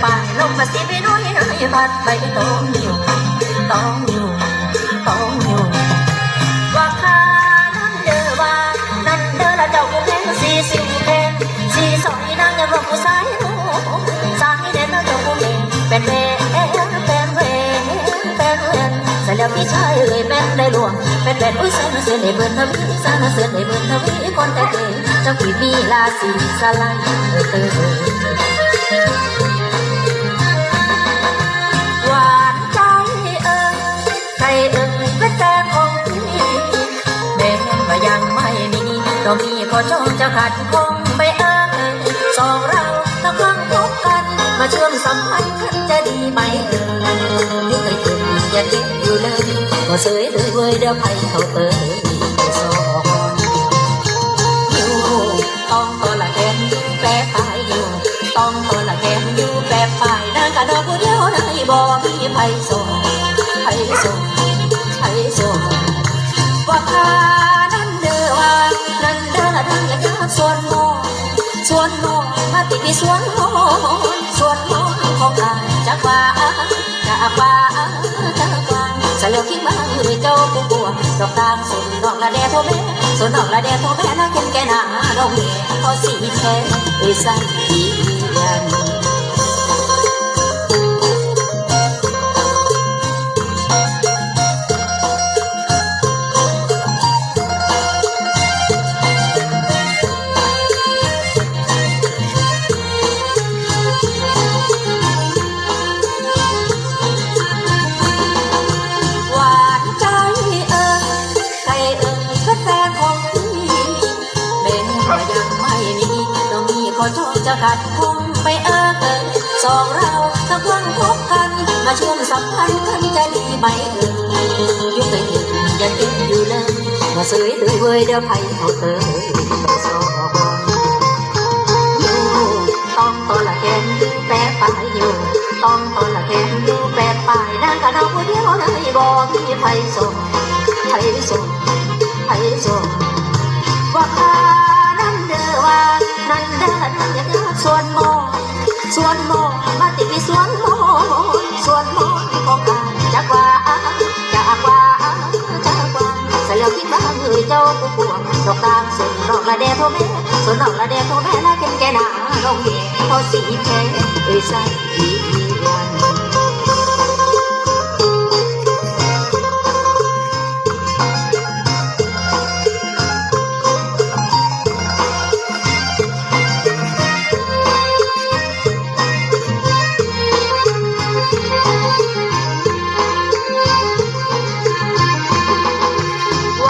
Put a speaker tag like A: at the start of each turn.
A: ไปลมมาสิไปน้อยให้พัดไปต้องอยู่ต้องอยู่ต้องอยู่ว่าคานั่นเดอว่านั่นเดอละเจ้ากูแพงสีสิวแพงสีสอยนางจะบอกกูสายหูสายเด่นแล้วเจ้ากูเองเป็นเวรเป็นเวรเป็นเวรใส่แล้วพี่ชายเอ่ยแม่นได้หลวงเป็นแฟนอุ้ยเส้นเส้นในเบิร์นทวีสานเส้นในเบิร์นทวีคนแต่เก่งเจ้าพี่มีลาสีสลายเออเออ ก็มีของจะขัดคงไม่เอ่ยสองเราต้องครั้งพบกัน มาเชื่อมสัมพันธ์กันจะดีไหมเอ่ยนึกเคยถึงอย่าเก็บอยู่เลยก็เสยเลยเว้ยเดี๋ยวไปเขาเตยสอนอยู่ต้องตัวละแกนแต่ตายอยู่ต้อง งอย่าเก็บส่วนโมส่วนโมมาติดที่สวนโมสวนโมของอาจักว่าจักว่าจักว่าสลียวคิดบ้างหรือเจ้าผู้กลัวดอกตางสุนดอกละแดโทแม่สุนดอกละแดโทแม่นะคุณแกหนาดอกเมพอสีแค่เอ้ยสันอีอย่าง ต้องมีขอโทษจะขัดคงไปเอ่ยสองเราถ้าเพิ่งพบกัน มาเชื่อมสัมพันธ์กันจะดีไหมเอ่ยยุคเคยเห็นยังเก็บอยู่เลยมาเสยเลยเว้ยเดี๋ยวไผเขาเตยสองอยู่ต้องตัวละแกนอยู่แปรปลายอยู่ต้องตัวละแกนอยู่แปรปลายนั่งกะเราเดียวได้บ่มีไผส่ง ส่วนโมส่วนโมมาติปีส่วนโมส่วนโมของกายจักว่าจักว่าจักว่าใส่แล้วคิดว่าเฮ้ยเจ้าผู้ปวงดอกตามส่วนดอกละแดโทแม่ส่วนดอกละแดโทแม่น่าเก่งแกหนาลอกเมพอสีแค่เอ้ยใส่อีวัน